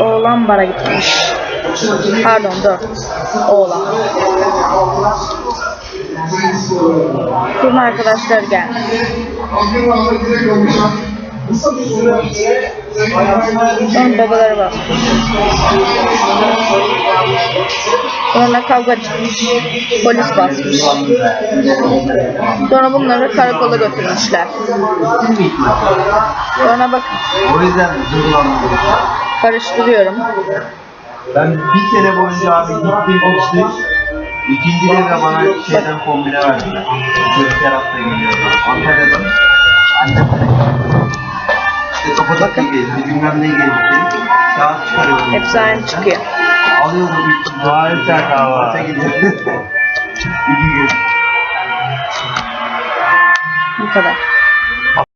Oğlan bara gitmiş. Pardon dur. Oğlan. Sonra arkadaşlar gelmiş. Sonra babaları basmış. Sonra kavga çıkmış. Polis basmış. Sonra bunları karakola götürmüşler. Sonra bakın O yüzden duygulandım. Karıştırıyorum. Ben bir sene boyunca abi gittim işte. İkinci devre bana şeyden kombine verdiler. Çocuk her hafta geliyordu. Antalya'dan. Annem işte Kapadokya gezdi, bilmem ne gezdi. Kağıt çıkarıyordum. Hepsi aynı çıkıyor. Alıyordum 300 Harika kahva. İki gün. Bu kadar.